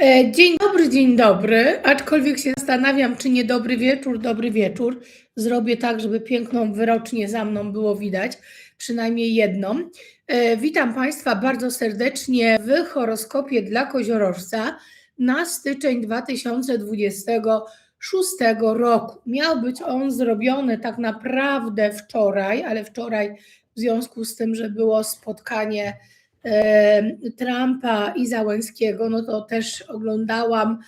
E, Dzień dobry, dzień dobry. Aczkolwiek się zastanawiam, czy nie dobry wieczór, dobry wieczór. Zrobię tak, żeby piękną wyrocznie za mną było widać, przynajmniej jedną. E, Witam Państwa bardzo serdecznie w horoskopie dla koziorożca na styczeń 2026 roku. Miał być on zrobiony tak naprawdę wczoraj, ale wczoraj w związku z tym, że było spotkanie Trumpa i Załęskiego, no to też oglądałam,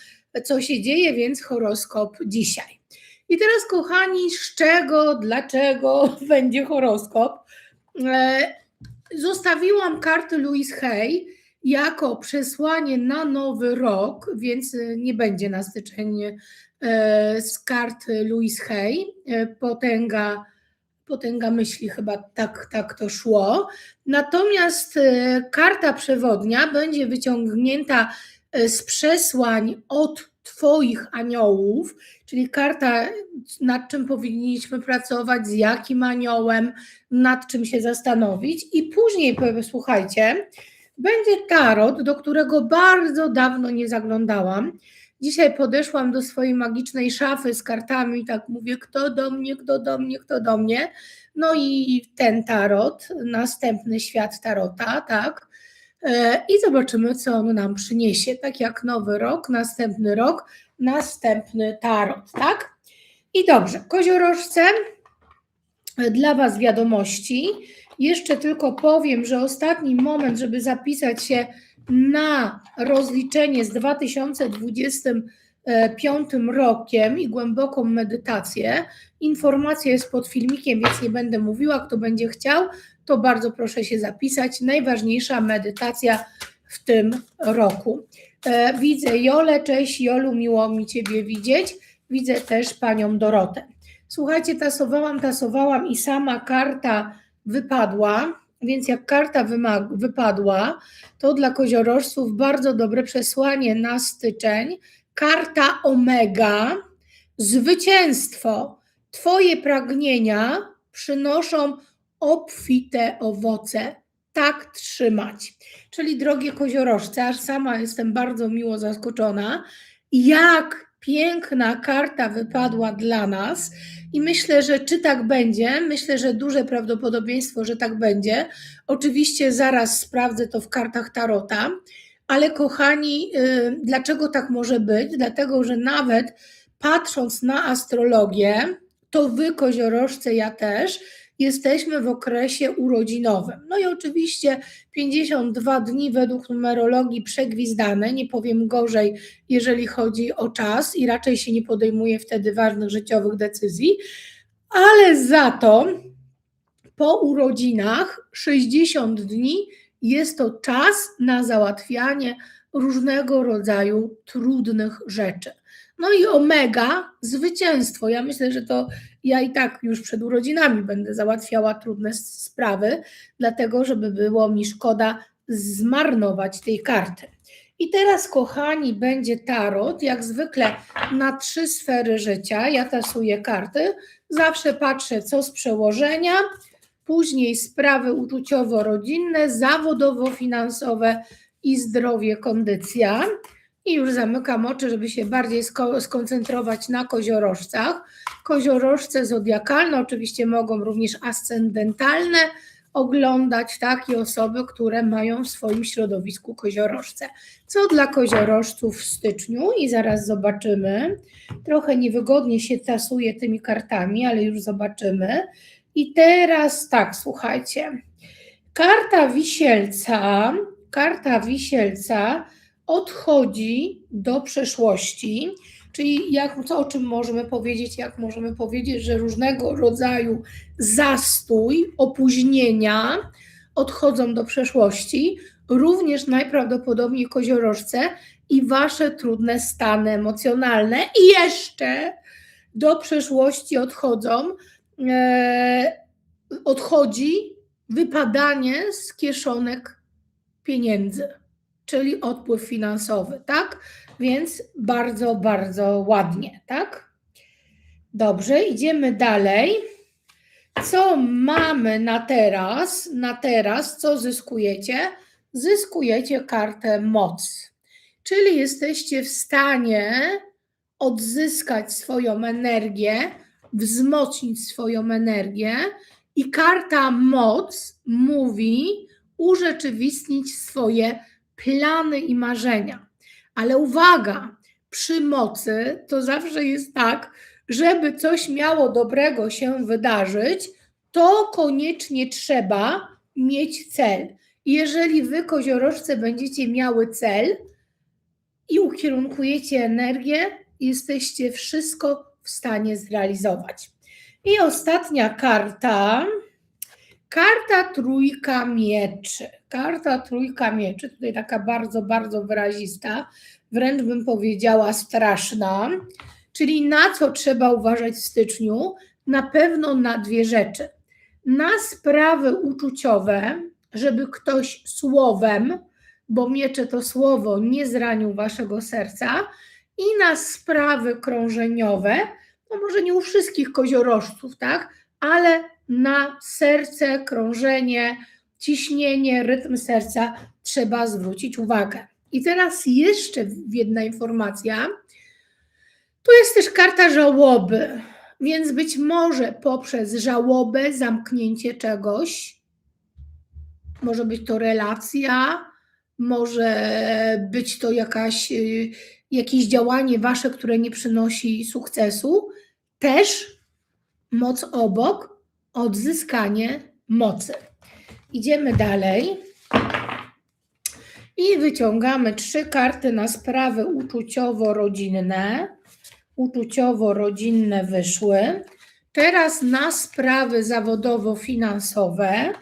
co się dzieje, więc horoskop dzisiaj. I teraz, kochani, z czego, dlaczego będzie horoskop? E, Zostawiłam karty Louise Hay jako przesłanie na nowy rok, więc e, nie będzie na styczeń e, z kart Louise Hay. Potęga, potęga myśli, chyba tak, tak to szło. Natomiast e, karta przewodnia będzie wyciągnięta e, z przesłań od Twoich aniołów, czyli karta, nad czym powinniśmy pracować, z jakim aniołem, nad czym się zastanowić. I później, słuchajcie, będzie tarot, do którego bardzo dawno nie zaglądałam. Dzisiaj podeszłam do swojej magicznej szafy z kartami tak mówię, kto do mnie, kto do mnie, kto do mnie. No i ten tarot, następny świat tarota, tak. E, I zobaczymy, co on nam przyniesie. Tak jak nowy rok, następny rok, następny tarot, tak? I dobrze, koziorożce, dla Was wiadomości. Jeszcze tylko powiem, że ostatni moment, żeby zapisać się na rozliczenie z 2025 rokiem i głęboką medytację. Informacja jest pod filmikiem, więc nie będę mówiła. Kto będzie chciał, to bardzo proszę się zapisać. Najważniejsza medytacja w tym roku. E, Widzę Jolę, cześć Jolu, miło mi Ciebie widzieć. Widzę też Panią Dorotę. Słuchajcie, tasowałam, tasowałam i sama karta wypadła, więc jak karta wypadła, to dla koziorożców bardzo dobre przesłanie na styczeń. Karta Omega, zwycięstwo. Twoje pragnienia przynoszą obfite owoce. Tak trzymać. Czyli drogie koziorożce, aż sama jestem bardzo miło zaskoczona, jak piękna karta wypadła dla nas. I myślę, że czy tak będzie, myślę, że duże prawdopodobieństwo, że tak będzie. Oczywiście zaraz sprawdzę to w kartach Tarota, ale kochani, yy, dlaczego tak może być? Dlatego, że nawet patrząc na astrologię, to wy, koziorożce, ja też, jesteśmy w okresie urodzinowym. No i oczywiście 52 dni według numerologii przegwizdane, nie powiem gorzej, jeżeli chodzi o czas i raczej się nie podejmuje wtedy ważnych życiowych decyzji, ale za to po urodzinach 60 dni jest to czas na załatwianie różnego rodzaju trudnych rzeczy. No i omega, zwycięstwo. Ja myślę, że to ja i tak już przed urodzinami będę załatwiała trudne sprawy, dlatego żeby było mi szkoda zmarnować tej karty. I teraz, kochani, będzie tarot, jak zwykle na trzy sfery życia. Ja tasuję karty, zawsze patrzę, co z przełożenia, później sprawy uczuciowo-rodzinne, zawodowo-finansowe i zdrowie, kondycja. I już zamykam oczy, żeby się bardziej sko- skoncentrować na koziorożcach. Koziorożce zodiakalne oczywiście mogą również ascendentalne oglądać takie osoby, które mają w swoim środowisku koziorożce. Co dla koziorożców w styczniu i zaraz zobaczymy. Trochę niewygodnie się tasuje tymi kartami, ale już zobaczymy. I teraz tak, słuchajcie. Karta wisielca, karta wisielca odchodzi do przeszłości, czyli jak, co, o czym możemy powiedzieć, jak możemy powiedzieć, że różnego rodzaju zastój, opóźnienia odchodzą do przeszłości, również najprawdopodobniej koziorożce i wasze trudne stany emocjonalne i jeszcze do przeszłości odchodzą, e, odchodzi wypadanie z kieszonek pieniędzy czyli odpływ finansowy, tak? Więc bardzo, bardzo ładnie, tak? Dobrze, idziemy dalej. Co mamy na teraz? Na teraz, co zyskujecie? Zyskujecie kartę moc. czyli jesteście w stanie odzyskać swoją energię, wzmocnić swoją energię i karta moc mówi urzeczywistnić swoje plany i marzenia. Ale uwaga, przy mocy to zawsze jest tak, żeby coś miało dobrego się wydarzyć, to koniecznie trzeba mieć cel. Jeżeli wy, koziorożce, będziecie miały cel i ukierunkujecie energię, jesteście wszystko w stanie zrealizować. I ostatnia karta. Karta trójka mieczy. Karta trójka mieczy, tutaj taka bardzo, bardzo wyrazista, wręcz bym powiedziała straszna. Czyli na co trzeba uważać w styczniu? Na pewno na dwie rzeczy. Na sprawy uczuciowe, żeby ktoś słowem, bo miecze to słowo, nie zranił waszego serca, i na sprawy krążeniowe, no może nie u wszystkich koziorożców, tak, ale na serce, krążenie, ciśnienie, rytm serca trzeba zwrócić uwagę. I teraz jeszcze jedna informacja. Tu jest też karta żałoby, więc być może poprzez żałobę, zamknięcie czegoś, może być to relacja, może być to jakaś, jakieś działanie wasze, które nie przynosi sukcesu, też moc obok, odzyskanie mocy. Idziemy dalej i wyciągamy trzy karty na sprawy uczuciowo-rodzinne. Uczuciowo-rodzinne wyszły. Teraz na sprawy zawodowo-finansowe.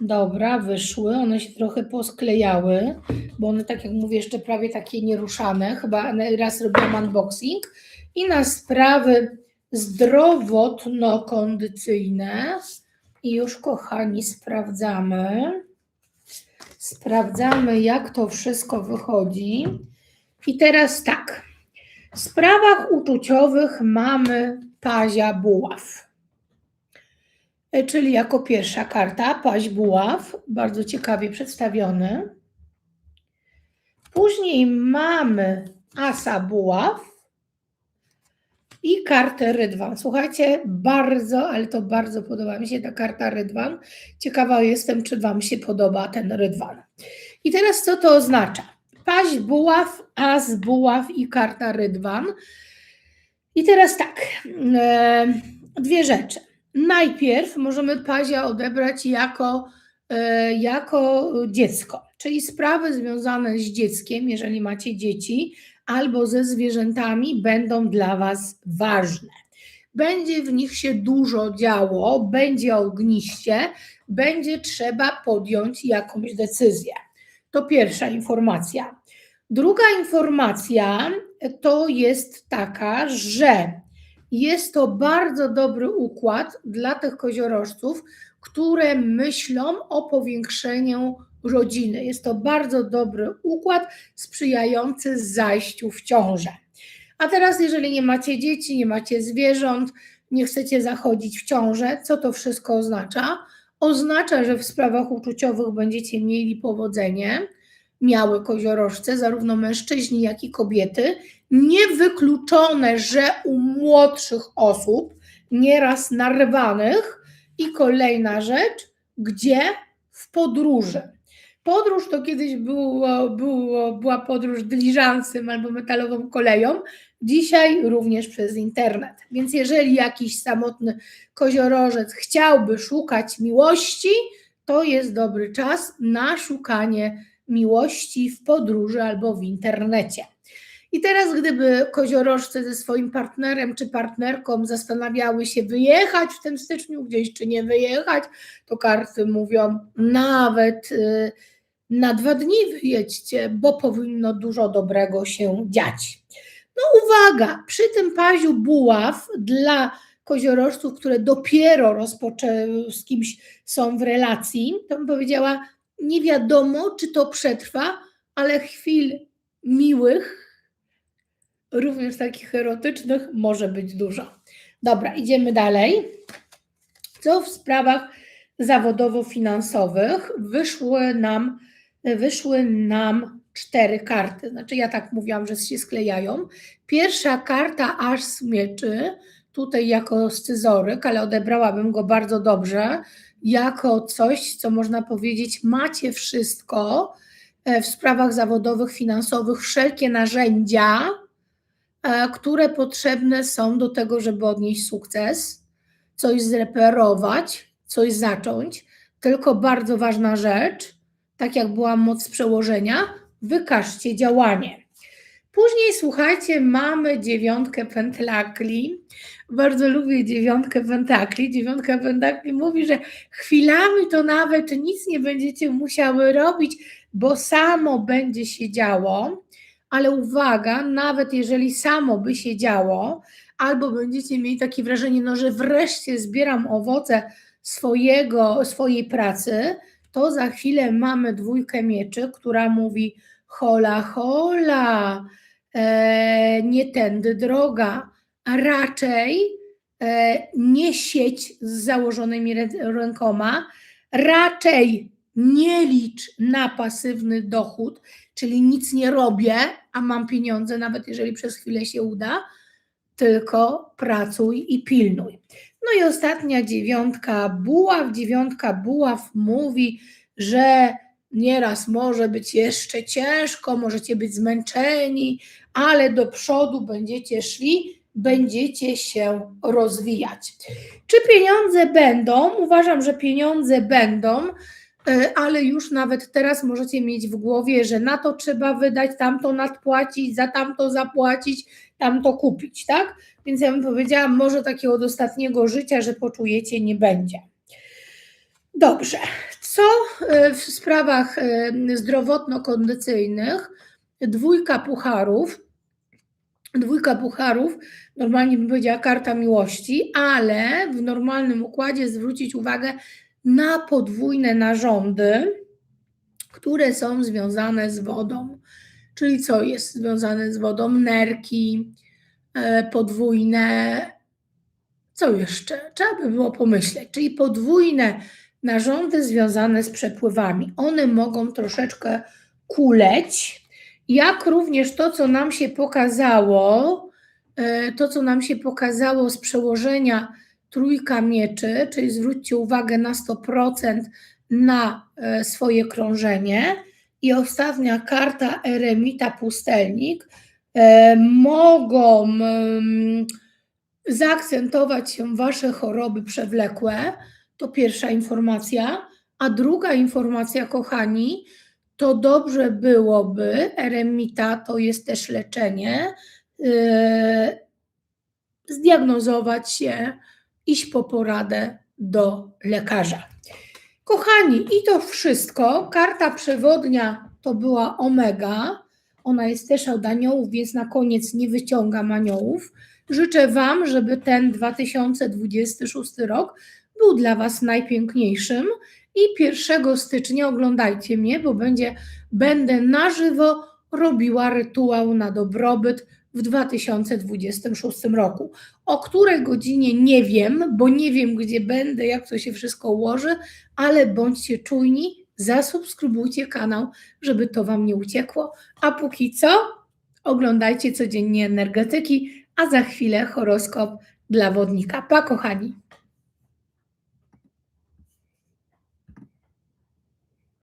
Dobra, wyszły. One się trochę posklejały, bo one, tak jak mówię, jeszcze prawie takie nieruszane. Chyba raz robiłam unboxing. I na sprawy zdrowotno-kondycyjne. I już, kochani, sprawdzamy. Sprawdzamy, jak to wszystko wychodzi. I teraz tak. W sprawach uczuciowych mamy pazia buław. E, Czyli jako pierwsza karta paź buław, bardzo ciekawie przedstawiony. Później mamy asa buław i kartę rydwan. Słuchajcie, bardzo, ale to bardzo podoba mi się ta karta rydwan. Ciekawa jestem, czy Wam się podoba ten rydwan. I teraz co to oznacza? Paź buław, as buław i karta rydwan. I teraz tak, e, dwie rzeczy. Najpierw możemy pazia odebrać jako, e, jako dziecko, czyli sprawy związane z dzieckiem, jeżeli macie dzieci, albo ze zwierzętami, będą dla Was ważne. Będzie w nich się dużo działo, będzie ogniście, będzie trzeba podjąć jakąś decyzję. To pierwsza informacja. Druga informacja to jest taka, że jest to bardzo dobry układ dla tych koziorożców, które myślą o powiększeniu rodziny. Jest to bardzo dobry układ sprzyjający zajściu w ciążę. A teraz, jeżeli nie macie dzieci, nie macie zwierząt, nie chcecie zachodzić w ciążę, co to wszystko oznacza? Oznacza, że w sprawach uczuciowych będziecie mieli powodzenie, miały koziorożce, zarówno mężczyźni, jak i kobiety. Niewykluczone, że u młodszych osób, nieraz narwanych. I kolejna rzecz, gdzie w podróży. Podróż to kiedyś było, było, była podróż dyliżansem albo metalową koleją, dzisiaj również przez internet. Więc jeżeli jakiś samotny koziorożec chciałby szukać miłości, to jest dobry czas na szukanie miłości w podróży albo w internecie. I teraz, gdyby koziorożce ze swoim partnerem czy partnerką zastanawiały się wyjechać w tym styczniu gdzieś, czy nie wyjechać, to karty mówią nawet y, na dwa dni wyjedźcie, bo powinno dużo dobrego się dziać. No uwaga, przy tym paziu buław dla koziorożców, które dopiero rozpoczęły z kimś są w relacji, to bym powiedziała, nie wiadomo, czy to przetrwa, ale chwil miłych, również takich erotycznych, może być dużo. Dobra, idziemy dalej. Co w sprawach zawodowo-finansowych wyszły nam, wyszły nam cztery karty. Znaczy, ja tak mówiłam, że się sklejają. Pierwsza karta aż z mieczy, tutaj jako scyzoryk, ale odebrałabym go bardzo dobrze, jako coś, co można powiedzieć, macie wszystko e, w sprawach zawodowych, finansowych, wszelkie narzędzia, e, które potrzebne są do tego, żeby odnieść sukces, coś zreperować, coś zacząć. Tylko bardzo ważna rzecz, tak jak była moc przełożenia, wykażcie działanie. Później, słuchajcie, mamy dziewiątkę pentakli. Bardzo lubię dziewiątkę pentakli. Dziewiątka pentakli mówi, że chwilami to nawet nic nie będziecie musiały robić, bo samo będzie się działo. Ale uwaga, nawet jeżeli samo by się działo, albo będziecie mieli takie wrażenie, no, że wreszcie zbieram owoce swojego, swojej pracy, to za chwilę mamy dwójkę mieczy, która mówi hola, hola, e, nie tędy droga, a raczej e, nie sieć z założonymi rękoma, raczej nie licz na pasywny dochód, czyli nic nie robię, a mam pieniądze, nawet jeżeli przez chwilę się uda, tylko pracuj i pilnuj. No i ostatnia dziewiątka buław. Dziewiątka buław mówi, że nieraz może być jeszcze ciężko, możecie być zmęczeni, ale do przodu będziecie szli, będziecie się rozwijać. Czy pieniądze będą? Uważam, że pieniądze będą, ale już nawet teraz możecie mieć w głowie, że na to trzeba wydać, tamto nadpłacić, za tamto zapłacić, tamto kupić, tak? Więc ja bym powiedziała, może takiego od ostatniego życia, że poczujecie, nie będzie. Dobrze. Co e, w sprawach e, zdrowotno-kondycyjnych? Dwójka pucharów. Dwójka pucharów, normalnie bym powiedziała karta miłości, ale w normalnym układzie zwrócić uwagę na podwójne narządy, które są związane z wodą. Czyli co jest związane z wodą? Nerki, e, podwójne. Co jeszcze? Trzeba by było pomyśleć. Czyli podwójne narządy związane z przepływami. One mogą troszeczkę kuleć, jak również to, co nam się pokazało, e, to, co nam się pokazało z przełożenia trójka mieczy, czyli zwróćcie uwagę na 100% na e, swoje krążenie. I ostatnia karta Eremita Pustelnik e, mogą zaakcentować się wasze choroby przewlekłe, to pierwsza informacja. A druga informacja, kochani, to dobrze byłoby, eremita to jest też leczenie, yy, zdiagnozować się, iść po poradę do lekarza. Kochani, i to wszystko. Karta przewodnia to była omega. Ona jest też od aniołów, więc na koniec nie wyciągam aniołów. Życzę Wam, żeby ten 2026 rok był dla Was najpiękniejszym. I 1 stycznia oglądajcie mnie, bo będzie, będę na żywo robiła rytuał na dobrobyt w 2026 roku. O której godzinie nie wiem, bo nie wiem, gdzie będę, jak to się wszystko ułoży, ale bądźcie czujni, zasubskrybujcie kanał, żeby to Wam nie uciekło. A póki co, oglądajcie codziennie energetyki, a za chwilę horoskop dla wodnika. Pa, kochani.